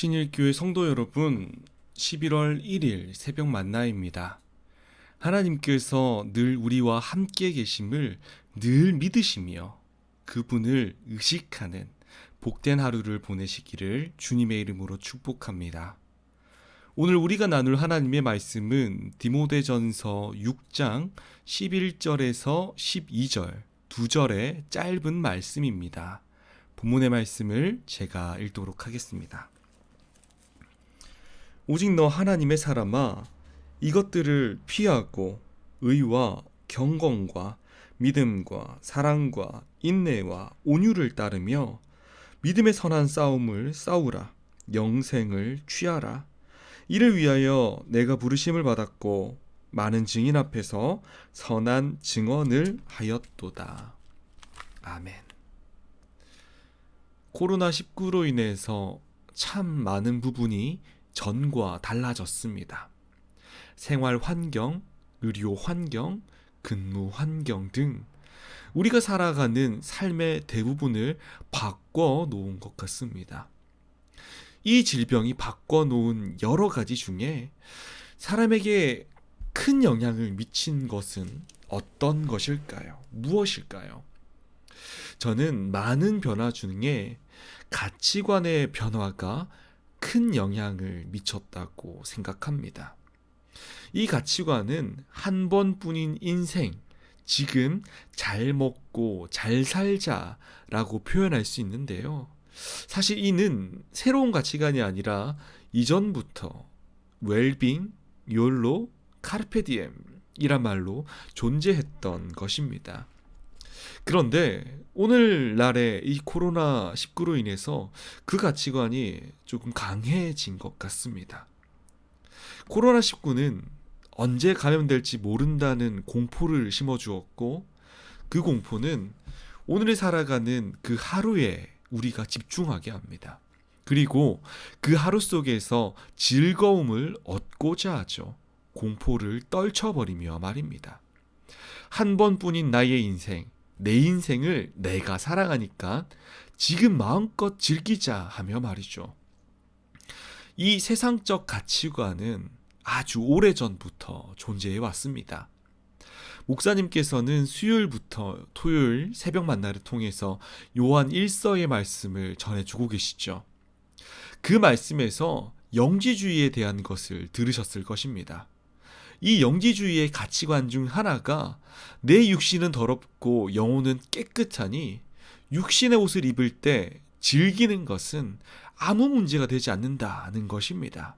신일교회 성도 여러분, 11월 1일 새벽 만나입니다. 하나님께서 늘 우리와 함께 계심을 늘 믿으시며 그분을 의식하는 복된 하루를 보내시기를 주님의 이름으로 축복합니다. 오늘 우리가 나눌 하나님의 말씀은 디모데전서 6장 11절에서 12절 두 절의 짧은 말씀입니다. 본문의 말씀을 제가 읽도록 하겠습니다. 오직 너 하나님의 사람아 이것들을 피하고 의와 경건과 믿음과 사랑과 인내와 온유를 따르며 믿음의 선한 싸움을 싸우라 영생을 취하라 이를 위하여 내가 부르심을 받았고 많은 증인 앞에서 선한 증언을 하였도다. 아멘. 코로나19로 인해서 참 많은 부분이 전과 달라졌습니다. 생활 환경, 의료 환경, 근무 환경 등 우리가 살아가는 삶의 대부분을 바꿔 놓은 것 같습니다. 이 질병이 바꿔 놓은 여러 가지 중에 사람에게 큰 영향을 미친 것은 어떤 것일까요? 무엇일까요? 저는 많은 변화 중에 가치관의 변화가 큰 영향을 미쳤다고 생각합니다. 이 가치관은 한 번뿐인 인생, 지금 잘 먹고 잘 살자라고 표현할 수 있는데요. 사실 이는 새로운 가치관이 아니라 이전부터 웰빙, 욜로, 카르페디엠 이란 말로 존재했던 것입니다. 그런데 오늘날의 이 코로나 19로 인해서 그 가치관이 조금 강해진 것 같습니다. 코로나 19는 언제 감염될지 모른다는 공포를 심어 주었고 그 공포는 오늘을 살아가는 그 하루에 우리가 집중하게 합니다. 그리고 그 하루 속에서 즐거움을 얻고자 하죠. 공포를 떨쳐버리며 말입니다. 한 번뿐인 나의 인생, 내 인생을 내가 사랑하니까 지금 마음껏 즐기자 하며 말이죠. 이 세상적 가치관은 아주 오래 전부터 존재해 왔습니다. 목사님께서는 수요일부터 토요일 새벽 만나를 통해서 요한 1서의 말씀을 전해주고 계시죠. 그 말씀에서 영지주의에 대한 것을 들으셨을 것입니다. 이 영지주의의 가치관 중 하나가 내 육신은 더럽고 영혼은 깨끗하니 육신의 옷을 입을 때 즐기는 것은 아무 문제가 되지 않는다는 것입니다.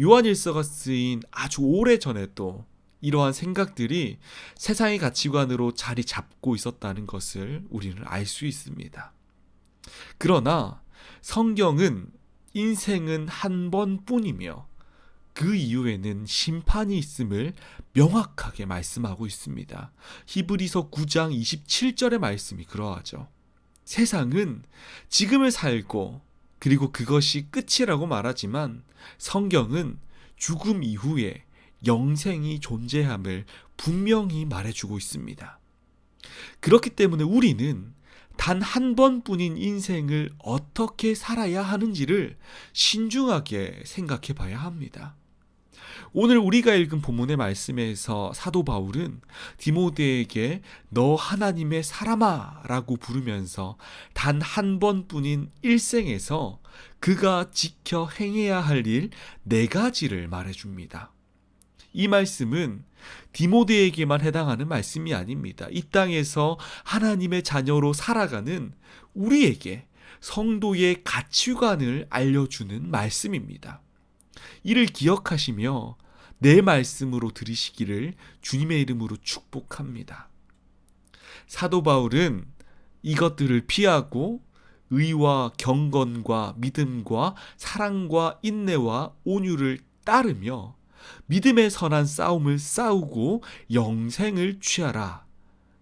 요한일서가 쓰인 아주 오래 전에도 이러한 생각들이 세상의 가치관으로 자리 잡고 있었다는 것을 우리는 알 수 있습니다. 그러나 성경은 인생은 한 번뿐이며 그 이후에는 심판이 있음을 명확하게 말씀하고 있습니다. 히브리서 9장 27절의 말씀이 그러하죠. 세상은 지금을 살고 그리고 그것이 끝이라고 말하지만 성경은 죽음 이후에 영생이 존재함을 분명히 말해주고 있습니다. 그렇기 때문에 우리는 단 한 번뿐인 인생을 어떻게 살아야 하는지를 신중하게 생각해 봐야 합니다. 오늘 우리가 읽은 본문의 말씀에서 사도 바울은 디모데에게 너 하나님의 사람아 라고 부르면서 단 한 번뿐인 일생에서 그가 지켜 행해야 할 일 네 가지를 말해줍니다. 이 말씀은 디모데에게만 해당하는 말씀이 아닙니다. 이 땅에서 하나님의 자녀로 살아가는 우리에게 성도의 가치관을 알려주는 말씀입니다. 이를 기억하시며 내 말씀으로 들으시기를 주님의 이름으로 축복합니다. 사도 바울은 이것들을 피하고 의와 경건과 믿음과 사랑과 인내와 온유를 따르며 믿음의 선한 싸움을 싸우고 영생을 취하라.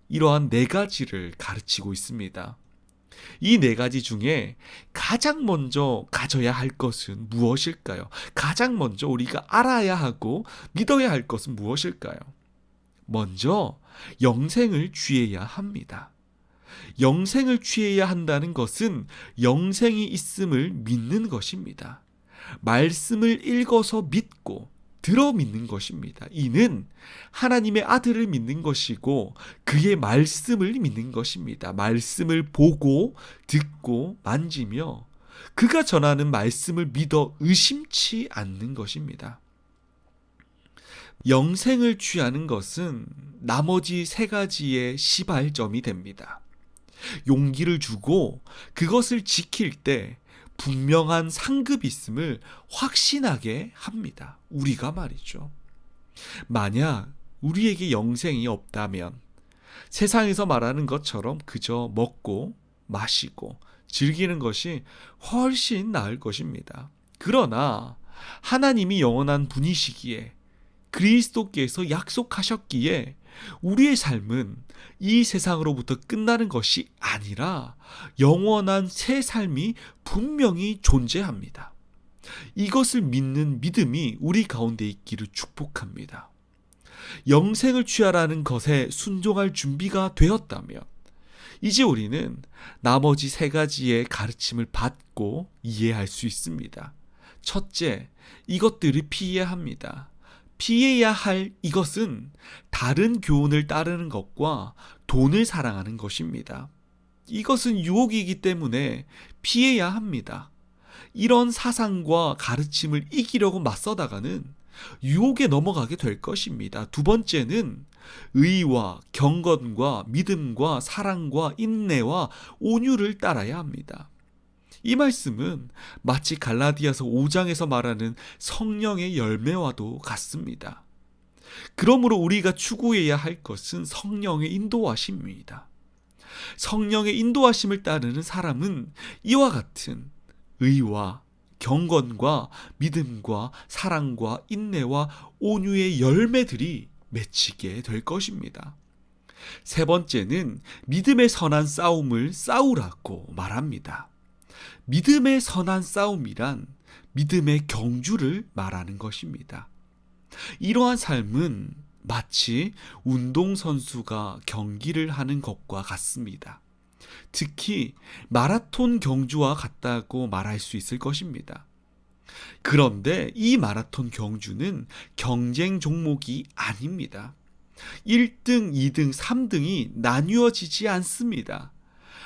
이러한 네 가지를 가르치고 있습니다. 이 네 가지 중에 가장 먼저 가져야 할 것은 무엇일까요? 가장 먼저 우리가 알아야 하고 믿어야 할 것은 무엇일까요? 먼저 영생을 취해야 합니다. 영생을 취해야 한다는 것은 영생이 있음을 믿는 것입니다. 말씀을 읽어서 믿고 들어 믿는 것입니다. 이는 하나님의 아들을 믿는 것이고 그의 말씀을 믿는 것입니다. 말씀을 보고 듣고 만지며 그가 전하는 말씀을 믿어 의심치 않는 것입니다. 영생을 취하는 것은 나머지 세 가지의 시발점이 됩니다. 용기를 주고 그것을 지킬 때 분명한 상급이 있음을 확신하게 합니다. 우리가 말이죠. 만약 우리에게 영생이 없다면 세상에서 말하는 것처럼 그저 먹고 마시고 즐기는 것이 훨씬 나을 것입니다. 그러나 하나님이 영원한 분이시기에 그리스도께서 약속하셨기에 우리의 삶은 이 세상으로부터 끝나는 것이 아니라 영원한 새 삶이 분명히 존재합니다. 이것을 믿는 믿음이 우리 가운데 있기를 축복합니다. 영생을 취하라는 것에 순종할 준비가 되었다면 이제 우리는 나머지 세 가지의 가르침을 받고 이해할 수 있습니다. 첫째, 이것들을 피해야 합니다. 피해야 할 이것은 다른 교훈을 따르는 것과 돈을 사랑하는 것입니다. 이것은 유혹이기 때문에 피해야 합니다. 이런 사상과 가르침을 이기려고 맞서다가는 유혹에 넘어가게 될 것입니다. 두 번째는 의와 경건과 믿음과 사랑과 인내와 온유를 따라야 합니다. 이 말씀은 마치 갈라디아서 5장에서 말하는 성령의 열매와도 같습니다. 그러므로 우리가 추구해야 할 것은 성령의 인도하심입니다. 성령의 인도하심을 따르는 사람은 이와 같은 의와 경건과 믿음과 사랑과 인내와 온유의 열매들이 맺히게 될 것입니다. 세 번째는 믿음의 선한 싸움을 싸우라고 말합니다. 믿음의 선한 싸움이란 믿음의 경주를 말하는 것입니다. 이러한 삶은 마치 운동선수가 경기를 하는 것과 같습니다. 특히 마라톤 경주와 같다고 말할 수 있을 것입니다. 그런데 이 마라톤 경주는 경쟁 종목이 아닙니다. 1등, 2등, 3등이 나뉘어지지 않습니다.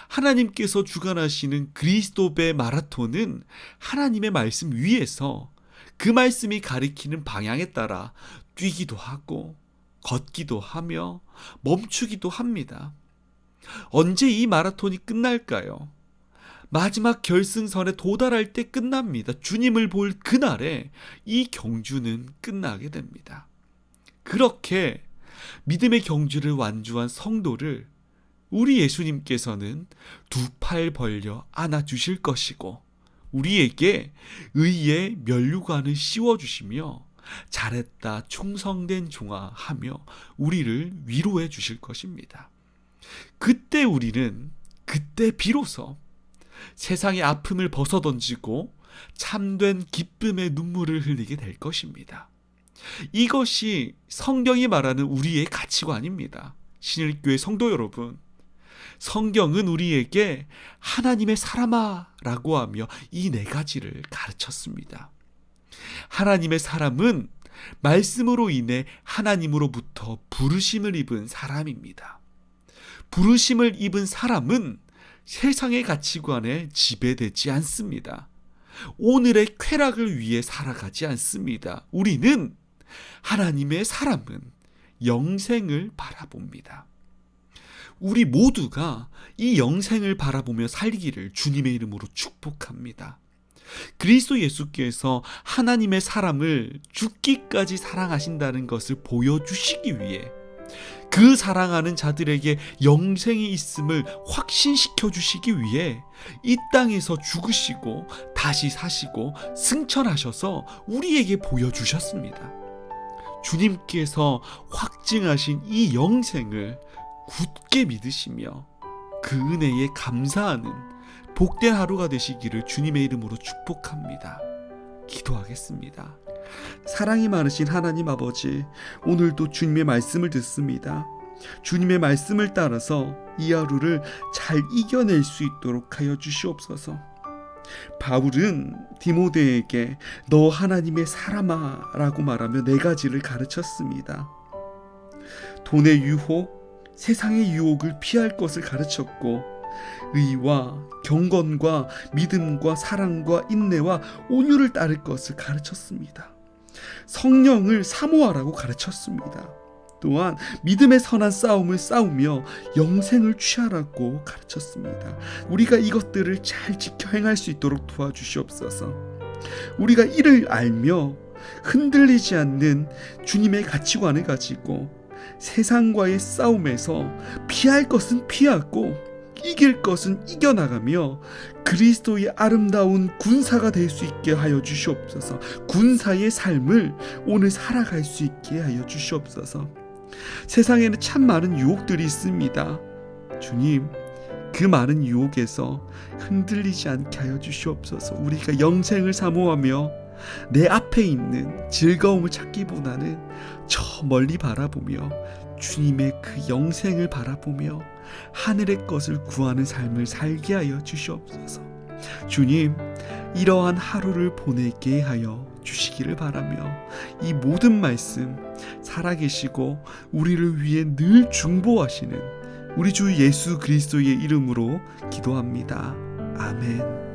하나님께서 주관하시는 그리스도배 마라톤은 하나님의 말씀 위에서 그 말씀이 가리키는 방향에 따라 뛰기도 하고 걷기도 하며 멈추기도 합니다. 언제 이 마라톤이 끝날까요? 마지막 결승선에 도달할 때 끝납니다. 주님을 볼 그날에 이 경주는 끝나게 됩니다. 그렇게 믿음의 경주를 완주한 성도를 우리 예수님께서는 두 팔 벌려 안아주실 것이고 우리에게 의의 면류관을 씌워주시며 잘했다 충성된 종아 하며 우리를 위로해 주실 것입니다. 그때 우리는 그때 비로소 세상의 아픔을 벗어던지고 참된 기쁨의 눈물을 흘리게 될 것입니다. 이것이 성경이 말하는 우리의 가치관입니다. 신일교회 성도 여러분, 성경은 우리에게 하나님의 사람아 라고 하며 이 네 가지를 가르쳤습니다. 하나님의 사람은 말씀으로 인해 하나님으로부터 부르심을 입은 사람입니다. 부르심을 입은 사람은 세상의 가치관에 지배되지 않습니다. 오늘의 쾌락을 위해 살아가지 않습니다. 우리는 하나님의 사람은 영생을 바라봅니다. 우리 모두가 이 영생을 바라보며 살기를 주님의 이름으로 축복합니다. 그리스도 예수께서 하나님의 사람을 죽기까지 사랑하신다는 것을 보여주시기 위해 그 사랑하는 자들에게 영생이 있음을 확신시켜 주시기 위해 이 땅에서 죽으시고 다시 사시고 승천하셔서 우리에게 보여주셨습니다. 주님께서 확증하신 이 영생을 굳게 믿으시며 그 은혜에 감사하는 복된 하루가 되시기를 주님의 이름으로 축복합니다. 기도하겠습니다. 사랑이 많으신 하나님 아버지, 오늘도 주님의 말씀을 듣습니다. 주님의 말씀을 따라서 이 하루를 잘 이겨낼 수 있도록 하여 주시옵소서. 바울은 디모데에게 너 하나님의 사람아 라고 말하며 네 가지를 가르쳤습니다. 돈의 유혹, 세상의 유혹을 피할 것을 가르쳤고 의와 경건과 믿음과 사랑과 인내와 온유를 따를 것을 가르쳤습니다. 성령을 사모하라고 가르쳤습니다. 또한 믿음의 선한 싸움을 싸우며 영생을 취하라고 가르쳤습니다. 우리가 이것들을 잘 지켜 행할 수 있도록 도와주시옵소서. 우리가 이를 알며 흔들리지 않는 주님의 가치관을 가지고 세상과의 싸움에서 피할 것은 피하고 이길 것은 이겨나가며 그리스도의 아름다운 군사가 될 수 있게 하여 주시옵소서. 군사의 삶을 오늘 살아갈 수 있게 하여 주시옵소서. 세상에는 참 많은 유혹들이 있습니다. 주님, 그 많은 유혹에서 흔들리지 않게 하여 주시옵소서. 우리가 영생을 사모하며 내 앞에 있는 즐거움을 찾기보다는 저 멀리 바라보며 주님의 그 영생을 바라보며 하늘의 것을 구하는 삶을 살게 하여 주시옵소서. 주님, 이러한 하루를 보내게 하여 주시기를 바라며 이 모든 말씀 살아계시고 우리를 위해 늘 중보하시는 우리 주 예수 그리스도의 이름으로 기도합니다. 아멘.